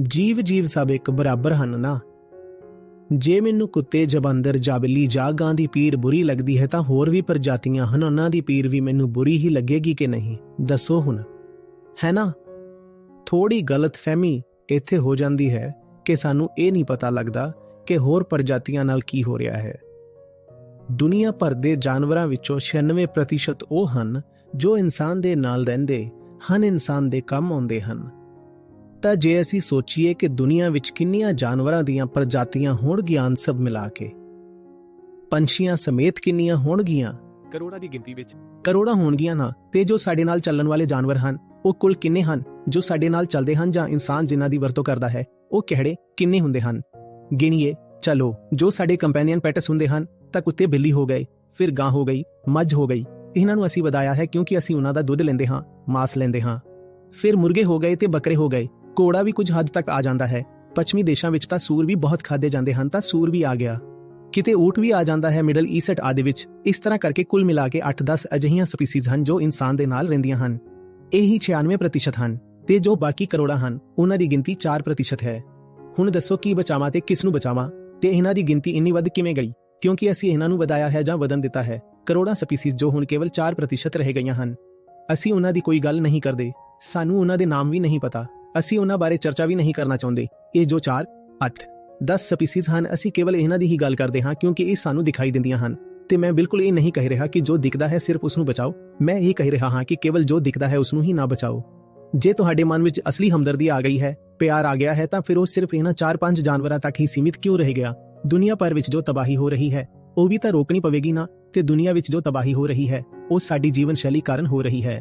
ਜੀਵ ਜੀਵ ਸਭ ਇੱਕ ਬਰਾਬਰ ਹਨ ਨਾ। ਜੇ ਮੈਨੂੰ ਕੁੱਤੇ ਜਬੰਦਰ ਜਾਬਲੀ ਜਾਗਾਂ ਦੀ ਪੀਰ ਬੁਰੀ ਲੱਗਦੀ ਹੈ ਤਾਂ ਹੋਰ ਵੀ ਪ੍ਰਜਾਤੀਆਂ ਹਨ, ਉਹਨਾਂ ਦੀ ਪੀਰ ਵੀ ਮੈਨੂੰ ਬੁਰੀ ਹੀ ਲੱਗੇਗੀ ਕਿ ਨਹੀਂ, ਦੱਸੋ ਹੁਣ। ਹੈ ਨਾ? ਥੋੜੀ ਗਲਤਫਹਿਮੀ ਇੱਥੇ ਹੋ ਜਾਂਦੀ ਹੈ ਕਿ ਸਾਨੂੰ ਇਹ ਨਹੀਂ ਪਤਾ ਲੱਗਦਾ ਕਿ ਹੋਰ ਪ੍ਰਜਾਤੀਆਂ ਨਾਲ ਕੀ ਹੋ ਰਿਹਾ ਹੈ। ਦੁਨੀਆ ਭਰ ਦੇ ਜਾਨਵਰਾਂ ਵਿੱਚੋਂ 96% ਉਹ ਹਨ ਜੋ ਇਨਸਾਨ ਦੇ ਨਾਲ ਰਹਿੰਦੇ ਹਨ ਇਨਸਾਨ ਦੇ ਕੰਮ ਆਉਂਦੇ ਹਨ। ਤਾਂ ਜੇ ਅਸੀਂ ਸੋਚੀਏ ਕਿ ਦੁਨੀਆ ਵਿੱਚ ਕਿੰਨੀਆਂ ਜਾਨਵਰਾਂ ਦੀਆਂ ਪ੍ਰਜਾਤੀਆਂ ਹੋਣਗੀਆਂ ਸਭ ਮਿਲਾ ਕੇ ਪੰਛੀਆਂ ਸਮੇਤ ਕਿੰਨੀਆਂ ਹੋਣਗੀਆਂ? ਕਰੋੜਾਂ ਦੀ ਗਿਣਤੀ ਵਿੱਚ। ਕਰੋੜਾਂ ਹੋਣਗੀਆਂ ਨਾ ਤੇ ਜੋ ਸਾਡੇ ਨਾਲ ਚੱਲਣ ਵਾਲੇ ਜਾਨਵਰ ਹਨ ਉਹ ਕੁੱਲ ਕਿੰਨੇ ਹਨ ਜੋ ਸਾਡੇ ਨਾਲ ਚੱਲਦੇ ਹਨ ਜਾਂ ਇਨਸਾਨ ਜਿਨ੍ਹਾਂ ਦੀ ਵਰਤੋਂ ਕਰਦਾ ਹੈ ਉਹ ਕਿਹੜੇ ਕਿੰਨੇ ਹੁੰਦੇ ਹਨ? ਗਿਣੀਏ ਚਲੋ ਜੋ ਸਾਡੇ ਕੰਪੈਨੀਅਨ ਪੈਟਸ ਹੁੰਦੇ ਹਨ ਤਾਂ ਕੁੱਤੇ ਬਿੱਲੀ ਹੋ ਗਏ ਫਿਰ ਗਾਂ ਹੋ ਗਈ ਮੱਝ ਹੋ ਗਈ ਇਹਨਾਂ ਨੂੰ ਅਸੀਂ ਵਧਾਇਆ ਹੈ ਕਿਉਂਕਿ ਅਸੀਂ ਉਹਨਾਂ ਦਾ ਦੁੱਧ ਲੈਂਦੇ ਹਾਂ ਮਾਸ ਲੈਂਦੇ ਹਾਂ। ਫਿਰ ਮੁਰਗੇ ਹੋ ਗਏ ਤੇ ਬੱਕਰੇ ਹੋ ਗਏ ਕੋੜਾ ਵੀ ਕੁਝ ਹੱਦ ਤੱਕ ਆ ਜਾਂਦਾ ਹੈ। ਪੱਛਮੀ ਦੇਸ਼ਾਂ ਵਿੱਚ ਤਾਂ ਸੂਰ ਵੀ ਬਹੁਤ ਖਾਦੇ ਜਾਂਦੇ ਹਨ, ਤਾਂ ਸੂਰ ਵੀ ਆ ਗਿਆ। ਕਿਤੇ ਊਠ ਵੀ ਆ ਜਾਂਦਾ ਹੈ ਮਿਡਲ ਈਸਟ ਆਦਿ ਵਿੱਚ, ਇਸ ਤਰ੍ਹਾਂ ਕਰਕੇ ਕੁੱਲ ਮਿਲਾ ਕੇ 8-10 ਅਜਿਹੀਆਂ ਸਪੀਸੀਜ਼ ਹਨ ਜੋ ਇਨਸਾਨ ਦੇ ਨਾਲ ਰਹਿੰਦੀਆਂ ਹਨ। ਇਹ ਹੀ 96% ਹਨ ਤੇ ਜੋ ਬਾਕੀ ਕਰੋੜਾਂ ਹਨ, ਉਹਨਾਂ ਦੀ ਗਿਣਤੀ 4% ਹੈ। ਹੁਣ ਦੱਸੋ ਕੀ ਬਚਾਵਾਂ ਤੇ ਕਿਸ ਨੂੰ ਬਚਾਵਾਂ ਤੇ ਇਹਨਾਂ ਦੀ ਗਿਣਤੀ ਇੰਨੀ ਵੱਧ ਕਿਵੇਂ ਗਈ? ਕਿਉਂਕਿ ਅਸੀਂ ਇਹਨਾਂ ਨੂੰ ਵਧਾਇਆ ਹੈ ਜਾਂ ਵਧਣ ਦਿੱਤਾ ਹੈ, ਕਰੋੜਾਂ ਸਪੀਸੀਜ਼ ਜੋ ਹੁਣ ਕੇਵਲ 4% ਰਹਿ ਗਈਆਂ ਹਨ। ਅਸੀਂ ਉਹਨਾਂ ਦੀ ਕੋਈ ਗੱਲ ਨਹੀਂ ਕਰਦੇ, ਸਾਨੂੰ ਉਹਨਾਂ ਦੇ ਨਾਮ ਵੀ ਨਹੀਂ ਪਤਾ। ਅਸੀਂ ਉਹਨਾਂ ਬਾਰੇ ਚਰਚਾ ਵੀ ਨਹੀਂ ਕਰਨਾ ਚਾਹੁੰਦੇ। ਇਹ ਜੋ 4 8 10 ਸਪੀਸੀਜ਼ ਹਨ, ਅਸੀਂ ਕੇਵਲ ਇਹਨਾਂ ਦੀ ਹੀ ਗੱਲ ਕਰਦੇ ਹਾਂ, ਕਿਉਂਕਿ ਇਹ ਸਾਨੂੰ ਦਿਖਾਈ ਦਿੰਦੀਆਂ ਹਨ। ਤੇ ਮੈਂ ਬਿਲਕੁਲ ਇਹ ਨਹੀਂ ਕਹਿ ਰਿਹਾ ਕਿ ਜੋ ਦਿਖਦਾ ਹੈ ਸਿਰਫ ਉਸ ਨੂੰ ਬਚਾਓ। ਮੈਂ ਇਹ ਕਹਿ ਰਿਹਾ ਹਾਂ ਕਿ ਕੇਵਲ ਜੋ ਦਿਖਦਾ ਹੈ ਉਸ ਨੂੰ ਹੀ ਨਾ ਬਚਾਓ। ਜੇ ਤੁਹਾਡੇ ਮਨ ਵਿੱਚ ਅਸਲੀ ਹਮਦਰਦੀ ਆ ਗਈ ਹੈ, ਪਿਆਰ ਆ ਗਿਆ ਹੈ, ਤਾਂ ਫਿਰ ਉਹ ਸਿਰਫ ਇਹਨਾਂ 4-5 ਜਾਨਵਰਾਂ ਤੱਕ ਹੀ ਸੀਮਿਤ ਕਿਉਂ ਰਹਿ ਗਿਆ? ਦੁਨੀਆ ਭਰ ਵਿੱਚ ਜੋ ਤਬਾਹੀ ਹੋ ਰਹੀ ਹੈ, ਉਹ ਵੀ ਤਾਂ ਰੋਕਣੀ ਪਵੇਗੀ ਨਾ, ਤੇ ਦੁਨੀਆ ਵਿੱਚ ਜੋ ਤਬਾਹੀ ਹੋ ਰਹੀ ਹੈ, ਉਹ ਸਾਡੀ ਜੀਵਨ ਸ਼ੈਲੀ ਕਾਰਨ ਹੋ ਰਹੀ ਹੈ।